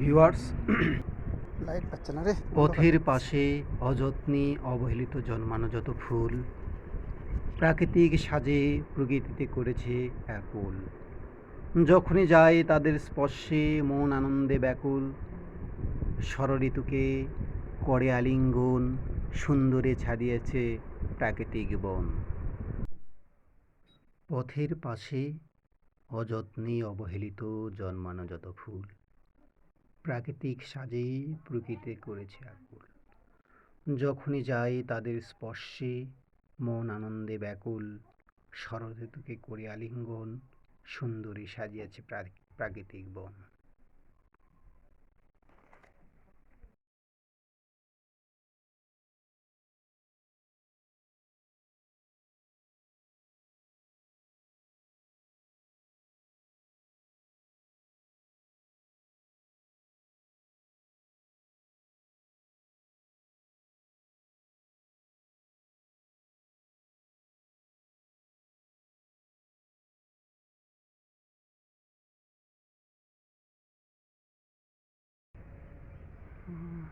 Viewers light পাচ্ছে না রে। পথের পাশে অযত্নে অবহেলিত জন্মানো যত ফুল প্রাকৃতিক সাজে প্রকৃতিতে করেছে একুল যখনই যায় তাদের স্পর্শে মন আনন্দে ব্যাকুল। ষড়ঋতুকে করে আলিঙ্গন সুন্দরে ছাড়িয়েছে প্রাকৃতিক বন। পথের পাশে অযত্নে অবহেলিত জন্মানো যত ফুল প্রাকৃতিক সাজেই প্রকৃতি করেছে আকুল। যখনই যাই তাদের স্পর্শে মন আনন্দে ব্যাকুল। শরৎ ঋতুকে করে আলিঙ্গন, সুন্দরী সাজিয়েছে প্রা- প্রাকৃতিক বন। Mm-hmm.